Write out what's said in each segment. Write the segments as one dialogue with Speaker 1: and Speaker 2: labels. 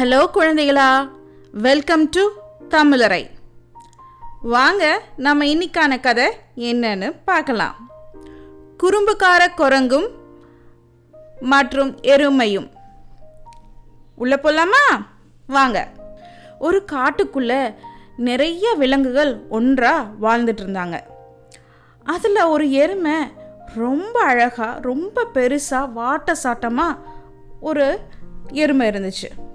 Speaker 1: Hello குழந்தைகளா welcome to தமிழரை. வாங்க நம்ம இன்னைக்கான கதை என்னன்னு பார்க்கலாம். குறும்புக்கார குரங்கும் மற்றும் எருமையும். உள்ள போலாமா? வாங்க. ஒரு காட்டுக்குள்ள நிறைய விலங்குகள் ஒன்றா வாழ்ந்துட்டு இருந்தாங்க. அதில் ஒரு எருமை ரொம்ப அழகாக ரொம்ப பெருசாக வாட்ட சாட்டமாக ஒரு எருமை இருந்துச்சு.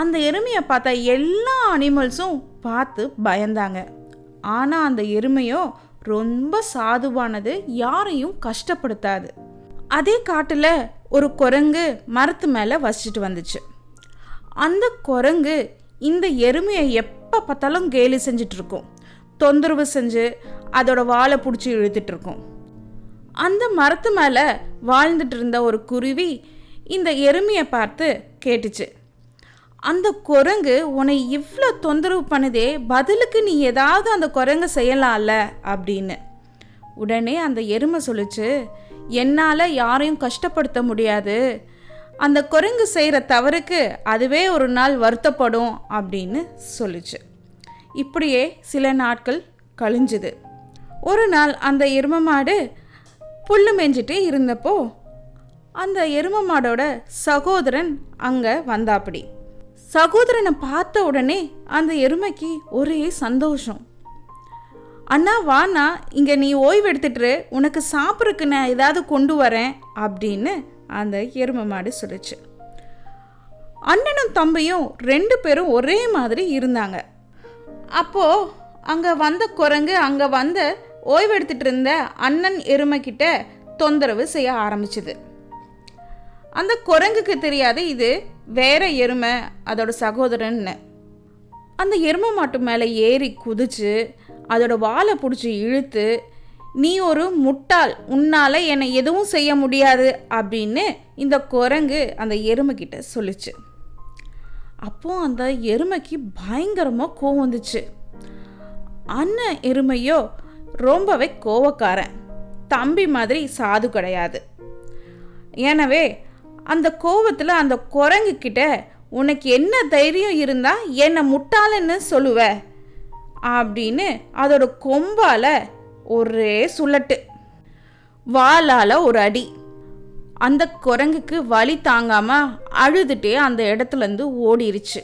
Speaker 1: அந்த எருமையை பார்த்தா எல்லா அனிமல்ஸும் பார்த்து பயந்தாங்க. ஆனால் அந்த எருமையோ ரொம்ப சாதுவானது யாரையும் கஷ்டப்படுத்தாது. அதே காட்டில் ஒரு குரங்கு மரத்து மேலே வசிச்சுட்டு வந்துச்சு. அந்த குரங்கு இந்த எருமையை எப்போ பார்த்தாலும் கேலி செஞ்சுட்டு இருக்கும். தொந்தரவு செஞ்சு அதோட வாழை பிடிச்சி இழுத்துட்ருக்கும் அந்த மரத்து மேலே வாழ்ந்துட்டு இருந்த ஒரு குருவி இந்த எருமையை பார்த்து கேட்டுச்சு. அந்த குரங்கு உன்னை இவ்வளோ தொந்தரவு பண்ணுதே பதிலுக்கு நீ ஏதாவது அந்த குரங்கு செய்யலாம்ல? அப்படின்னு. உடனே அந்த எருமை சொல்லுச்சு என்னால் யாரையும் கஷ்டப்படுத்த முடியாது. அந்த குரங்கு செய்கிற தவறுக்கு அதுவே ஒரு நாள் வருத்தப்படும் அப்படின்னு சொல்லுச்சு. இப்படியே சில நாட்கள் கழிஞ்சுது. ஒரு நாள் அந்த எரும மாடு புல்லு மேய்ஞ்சிட்டு இருந்தப்போ அந்த எரும மாடோட சகோதரன் அங்கே வந்தாப்படி. சகோதரனை பார்த்த உடனே அந்த எருமைக்கு ஒரே சந்தோஷம். அண்ணா வாண்ணா இங்கே நீ ஓய்வு எடுத்துட்டு உனக்கு சாப்பிட்றதுக்கு நான் ஏதாவது கொண்டு வரேன் அப்படின்னு அந்த எருமை மாடு சொல்லிச்சு. அண்ணனும் தம்பியும் ரெண்டு பேரும் ஒரே மாதிரி இருந்தாங்க. அப்போது அங்கே வந்த குரங்கு அங்கே வந்த ஓய்வெடுத்துட்டு இருந்த அண்ணன் எருமைக்கிட்ட தொந்தரவு செய்ய ஆரம்பிச்சுது. அந்த குரங்குக்கு தெரியாது இது வேற எருமை அதோட சகோதரன்னு. அந்த எருமை மாட்டு மேலே ஏறி குதிச்சு அதோட வாழை பிடிச்சி இழுத்து நீ ஒரு முட்டாள் உன்னால் என்னை எதுவும் செய்ய முடியாது அப்படின்னு இந்த குரங்கு அந்த எருமைக்கிட்ட சொல்லிச்சு. அப்போ அந்த எருமைக்கு பயங்கரமாக கோவம் வந்துச்சு. அண்ணன் எருமையோ ரொம்பவே கோவக்காரன். தம்பி மாதிரி சாது கிடையாது. எனவே அந்த கோவத்தில் அந்த குரங்கு கிட்ட உனக்கு என்ன தைரியம் இருந்தால் என்னை முட்டாளன்னு சொல்லுவ அப்படின்னு அதோட கொம்பால் ஒரே சுள்ளட்டு வாளால் ஒரு அடி. அந்த குரங்குக்கு வலி தாங்காமல் அழுதுட்டே அந்த இடத்துலேருந்து ஓடிருச்சு.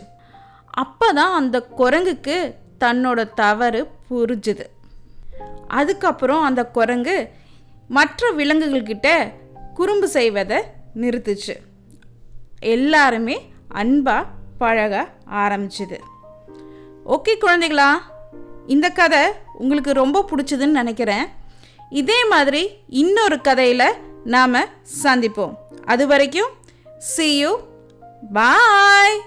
Speaker 1: அப்பதான் அந்த குரங்குக்கு தன்னோட தவறு புரிஞ்சுது. அதுக்கப்புறம் அந்த குரங்கு மற்ற விலங்குகள்கிட்ட குறும்பு செய்வதை நிறுத்துச்சு. எல்லாருமே அன்பாக பழக ஆரம்பிச்சுது. ஓகே குழந்தைகளா இந்த கதை உங்களுக்கு ரொம்ப பிடிச்சதுன்னு நினைக்கிறேன். இதே மாதிரி இன்னொரு கதையில் நாம் சந்திப்போம். அது வரைக்கும் சி யூ பாய்